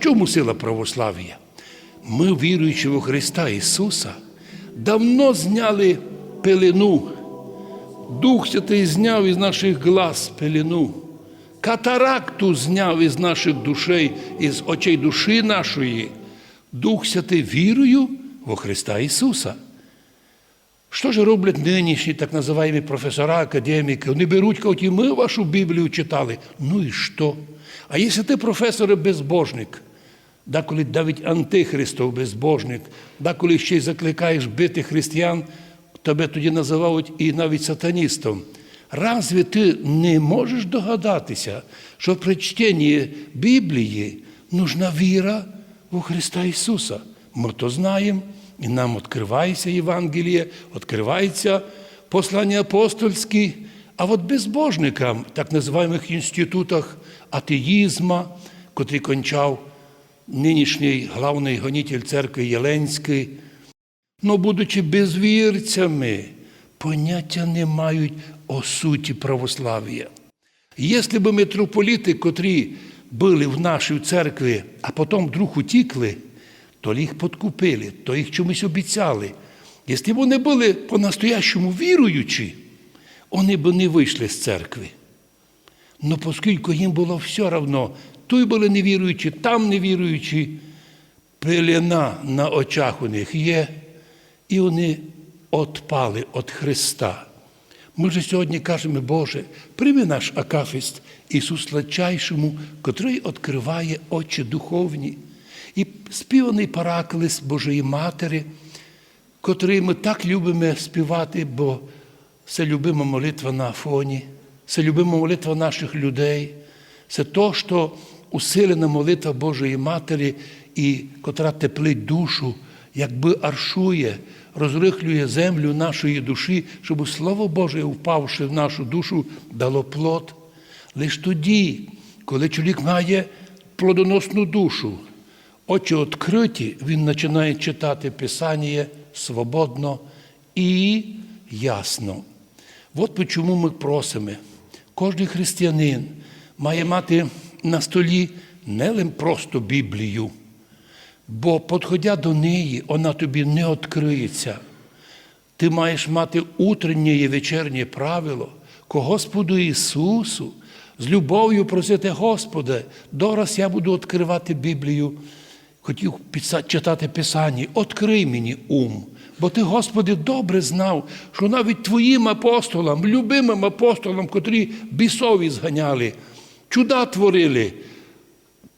Чому сила православ'я? Ми, віруючи в Христа Ісуса, давно зняли пелену. Дух Святий зняв із наших глаз пелену. Катаракту зняв із наших душей, із очей душі нашої. Дух Святий вірою во Христа Ісуса. Що ж роблять нинішні так називаємо професора, академіки? Вони беруть, кажуть, ми вашу Біблію читали. Ну і що? А якщо ти професор і безбожник, деколи навіть антихристов безбожник, деколи ще й закликаєш бити християн, тебе тоді називають і навіть сатаністом. Разве ти не можеш догадатися, що при чтенні Біблії нужна віра у Христа Ісуса? Ми то знаємо, і нам відкривається Євангеліє, відкривається послання апостольські, а от безбожникам, так називаємих інститутах атеїзма, котрий кончав нинішній главний гонитель церкви Єленський, но будучи безвірцями, поняття не мають о суті православ'я. Якщо б митрополіти, котрі були в нашій церкві, а потім вдруг утікли, то їх подкупили, то їх чомусь обіцяли. Якщо вони були по-настоящому віруючі, вони б не вийшли з церкви. Ну, оскільки їм було все одно, тут були невіруючі, там невіруючі, пелена на очах у них є, і вони отпали від Христа. Ми ж сьогодні кажемо, Боже, прийми наш акафіст Ісус Сладчайшому, котрий відкриває очі духовні, і співаний параклис Божої Матері, котрий ми так любимо співати, бо це любима молитва на Афоні, це любима молитва наших людей, це то, що усилена молитва Божої Матері, і котра теплить душу, якби аршує, розрихлює землю нашої душі, щоб Слово Боже, впавши в нашу душу, дало плод. Лиш тоді, коли чоловік має плодоносну душу, очі відкриті, він починає читати Писання свободно і ясно. От чому ми просимо. Кожен християнин має мати на столі не просто Біблію, бо, підходя до неї, вона тобі не відкриється. Ти маєш мати утреннє і вечірнє правило ко Господу Ісусу, з любов'ю просити Господа, дораз я буду відкривати Біблію. Хотів читати Писання, відкрий мені ум. Бо ти, Господи, добре знав, що навіть Твоїм апостолам, любимим апостолам, котрі бісові зганяли, чуда творили,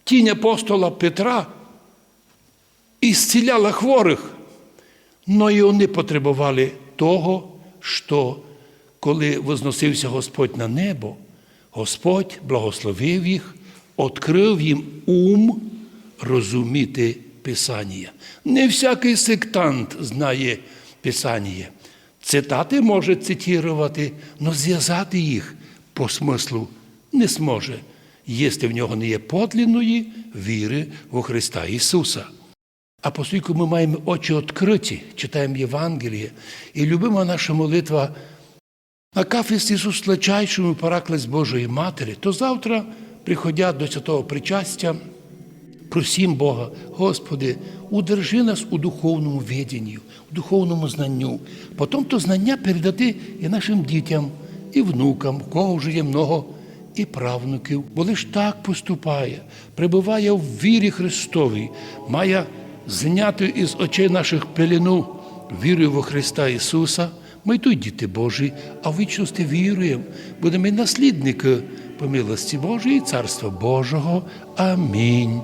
тінь апостола Петра і зціляла хворих. Но і вони потребували того, що коли возносився Господь на небо, Господь благословив їх, відкрив їм ум розуміти Писання. Не всякий сектант знає Писання. Цитати може цитувати, але зв'язати їх по смислу не зможе, якщо в нього не є подлинної віри у Христа Ісуса. А оскільки ми маємо очі відкриті, читаємо Євангеліє, і любима наша молитва на Ісус Лечайшому параклес Божої Матері, то завтра, приходять до святого причастя, просім Бога, Господи, удержи нас у духовному віденні, у духовному знанню. Потім то знання передати і нашим дітям, і внукам, у кого вже є много, і правнуків. Бо лиш так поступає, прибуває в вірі Христовій, має зняти із очей наших пелену вірою во Христа Ісуса. Ми тут діти Божі, а в вічності віруємо, будемо й наслідники по милості Божої і Царства Божого. Амінь.